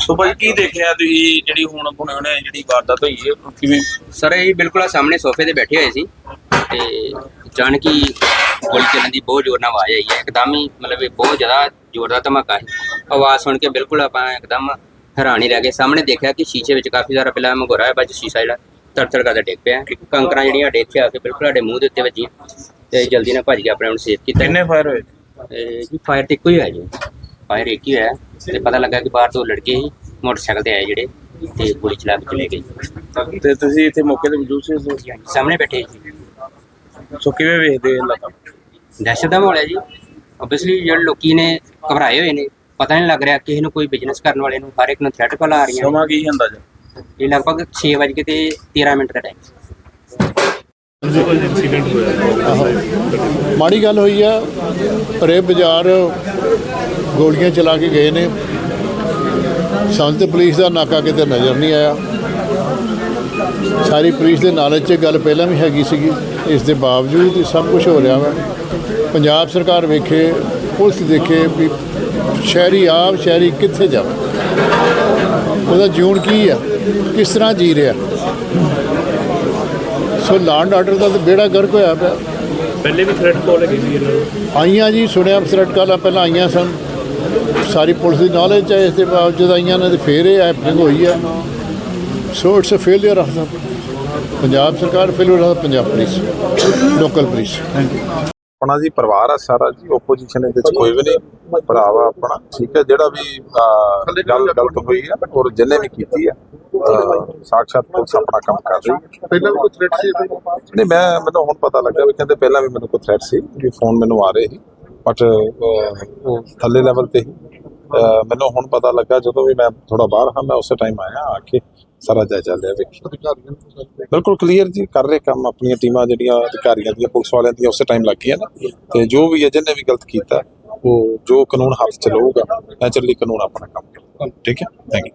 ਸੋ ਭਾਈ ਕੀ ਦੇਖਿਆ ਤੁਸੀਂ ਜਿਹੜੀ ਹੁਣ ਹੁਣ ਜਿਹੜੀ ਵਾਰਦਾਤ ਹੋਈ ਹੈ? ਕਿਵੇਂ? ਸਰ ਇਹ ਬਿਲਕੁਲ ਆ ਸਾਹਮਣੇ ਸੋਫੇ ਤੇ ਬੈਠੇ ਹੋਏ ਸੀ ਤੇ ਜਾਣ ਕੀ ਗੋਲੀ ਚੱਲਣ ਦੀ ਬਹੁਤ ਜ਼ੋਰ ਨਾਲ ਆਵਾਜ਼ ਆਈ ਹੈ। ਇੱਕਦਮ ਹੀ ਮਤਲਬ ਇਹ ਬਹੁਤ ਜ਼ਿਆਦਾ ਜ਼ੋਰ ਦਾ ਧਮਾਕਾ ਸੀ। ਆਵਾਜ਼ ਸੁਣ ਕੇ ਬਿਲਕੁਲ ਆਪਾਂ ਇੱਕਦਮ ਹੈਰਾਨ ਹੀ ਰਹਿ ਗਏ। ਸਾਹਮਣੇ ਦੇਖਿਆ ਕਿ ਸ਼ੀਸ਼ੇ ਵਿੱਚ ਕਾਫੀ ਸਾਰਾ ਪਹਿਲਾਂ ਮਗੋਰਾ ਹੈ ਬਾਅਦ ਸ਼ੀਸ਼ਾ ਜਿਹੜਾ ਤੜ ਤੜ ਕਰਦਾ ਡਿੱਗ ਪਿਆ। ਕੰਕਰਾਂ ਜਿਹੜੀਆਂ ਸਾਡੇ ਇੱਥੇ ਆ ਕੇ ਬਿਲਕੁਲ ਸਾਡੇ ਮੂੰਹ ਦੇ ਉੱਤੇ ਵੱਜੀਆਂ ਤੇ ਜਲਦੀ ਨਾਲ ਭੱਜ ਕੇ ਆਪਣੇ ਆਪ ਨੂੰ ਸੇਫ ਕੀਤਾ। ਕਿੰਨੇ ਫਾਇਰ ਹੋਏ? ਤੇ ਜੀ ਫਾਇਰ ਤੇ ਇੱਕੋ ਹੀ ਹੋਇਆ ਜੀ। ਫਾਇਰ ਇੱਕ ਹੀ ਹੋਇਆ। ਤੇ ਪਤਾ ਲੱਗਾ ਕਿ ਬਾਹਰ ਤੋਂ ਲੜਕੇ ਹੀ ਮੋਟਰਸਾਈਕਲ ਤੇ ਆਏ ਜਿਹੜੇ ਤੇ ਗੋਲੀ ਚਲਾ ਕੇ ਚਲੇ ਗਏ। ਤੇ ਤੁਸੀਂ ਇੱਥੇ ਮੌਕੇ ਤੇ ਮੌਜੂਦ ਸੀ? ਸੋ- ਸਾਹਮਣੇ ਬੈਠੇ ਸੀ। ਸੋ ਕਿਵੇਂ ਵੇਖਦੇ ਇਹ ਲੱਗਾ ਦਹਿਸ਼ਤ ਦਾ ਮਾਹੌਲ ਹੈ ਜੀ। ਆਬਵੀਅਸਲੀ ਜਿਹੜੇ ਲੋਕੀ ਨੇ ਘਬਰਾਏ ਹੋਏ ਨੇ। ਪਤਾ ਨਹੀਂ ਲੱਗ ਰਿਹਾ ਕਿਸੇ ਨੂੰ ਕੋਈ ਬਿਜ਼ਨਸ ਕਰਨ ਵਾਲੇ ਨੂੰ ਹਰ ਇੱਕ ਨੂੰ ਥ੍ਰੈਟ ਕਾਲ ਆ ਰਹੀਆਂ ਸਮਾਂ ਕੀ ਹੁੰਦਾ ਜੀ? ਇਹ ਲਗਭਗ 6 ਵਜੇ ਤੇ 13 ਮਿੰਟ ਦਾ ਟਾਈਮ ਮਾੜੀ ਗੱਲ ਹੋਈ ਆ ਰੇ ਬਾਜ਼ਾਰ ਗੋਲੀਆਂ ਚਲਾ ਕੇ ਗਏ ਨੇ। ਸਾਨੂੰ ਤੇ ਪੁਲਿਸ ਦਾ ਨਾਕਾ ਕਿਤੇ ਨਜ਼ਰ ਨਹੀਂ ਆਇਆ। ਸਾਰੀ ਪੁਲਿਸ ਦੇ ਨਾਲੇ 'ਚ ਗੱਲ ਪਹਿਲਾਂ ਵੀ ਹੈਗੀ ਸੀਗੀ। ਇਸ ਦੇ ਬਾਵਜੂਦ ਇਹ ਸਭ ਕੁਝ ਹੋ ਰਿਹਾ ਵਾ। ਪੰਜਾਬ ਸਰਕਾਰ ਵੇਖੇ, ਪੁਲਿਸ ਦੇਖੇ ਵੀ ਸ਼ਹਿਰੀ ਆਪ, ਸ਼ਹਿਰੀ ਕਿੱਥੇ ਜਾਵੇ? ਉਹਦਾ ਜੂਨ ਕੀ ਆ? ਕਿਸ ਤਰ੍ਹਾਂ ਜੀ ਰਿਹਾ? ਸੋ ਲਾਂਡ ਆਰਡਰ ਦਾ ਤਾਂ ਬੇੜਾ ਗਰਕ ਹੋਇਆ ਪਿਆ। ਪਹਿਲੇ ਵੀ ਥ੍ਰੈਟ ਕਾਲ ਹੈਗੀ ਸੀ ਇਹਨਾਂ ਨੂੰ? ਆਈਆਂ ਜੀ ਸੁਣਿਆ ਥ੍ਰੈਟ ਕਾਲਾਂ ਪਹਿਲਾਂ ਆਈਆਂ ਸਨ। ਸਾਰੀ ਪੁਲਿਸ ਦੀ ਨੌਲੇਜ ਹੈ ਇਸ ਦੇ ਬਾਵਜੂਦ ਆਈਆਂ ਨੇ ਤੇ ਫੇਰ ਇਹ ਹੈਪਨਿੰਗ ਹੋਈ ਹੈ so it's a failure of ਦਾ ਪੰਜਾਬ ਸਰਕਾਰ failure of Punjab police local police thank you ਆਪਣਾ ਜੀ ਪਰਿਵਾਰ ਆ ਸਾਰਾ ਜੀ ਓਪੋਜੀਸ਼ਨ ਇਹਦੇ ਵਿੱਚ ਕੋਈ ਵੀ ਨਹੀਂ। ਭਰਾਵਾ ਆਪਣਾ ਠੀਕ ਹੈ ਜਿਹੜਾ ਵੀ ਗੱਲ ਗਲਤ ਹੋਈ ਹੈ ਔਰ ਜਿੰਨੇ ਵੀ ਕੀਤੀ ਹੈ ਅਹ, ਸਾਕਸ਼ਾਤ ਪੁਲਿਸ ਆਪਣਾ ਕੰਮ ਕਰ ਰਹੀ ਪਹਿਲਾਂ ਵੀ ਕੋਈ ਥ੍ਰੈਟ ਸੀ ਨਹੀਂ ਮੈਂ ਮੈਨੂੰ ਹੁਣ ਪਤਾ ਲੱਗਾ ਵੀ ਕਹਿੰਦੇ ਪਹਿਲਾਂ ਵੀ ਮੈਨੂੰ ਕੋਈ ਥ੍ਰੈਟ ਸੀ ਵੀ ਫੋਨ ਮੈਨੂੰ ਆ ਰਹੇ ਸੀ। ਬਟ ਉਹ ਥੱਲੇ ਲੈਵਲ ਤੇ ਮੈਨੂੰ ਹੁਣ ਪਤਾ ਲੱਗਾ ਜਦੋਂ ਵੀ ਮੈਂ ਥੋੜਾ ਬਾਹਰ ਹਾਂ ਮੈਂ ਉਸੇ ਟਾਈਮ ਆਇਆ ਆ ਕੇ ਸਾਰਾ ਜਾਇਜ਼ਾ ਲਿਆ ਵੇਖੀ ਬਿਲਕੁਲ ਕਲੀਅਰ ਜੀ ਕਰ ਰਹੇ ਕੰਮ ਆਪਣੀਆਂ ਟੀਮਾਂ ਜਿਹੜੀਆਂ ਅਧਿਕਾਰੀਆਂ ਦੀਆਂ ਪੁਲਿਸ ਵਾਲਿਆਂ ਦੀਆਂ ਉਸੇ ਟਾਈਮ ਲੱਗ ਗਈਆਂ ਨਾ। ਤੇ ਜੋ ਵੀ ਹੈ ਜਿਹਨੇ ਵੀ ਗਲਤ ਕੀਤਾ ਉਹ ਜੋ ਕਾਨੂੰਨ ਹੱਥ ਚ ਲਊਗਾ ਨੈਚੁਰਲੀ ਕਾਨੂੰਨ ਆਪਣਾ ਕੰਮ ਕਰੇਗਾ। ਠੀਕ ਹੈ? Thank you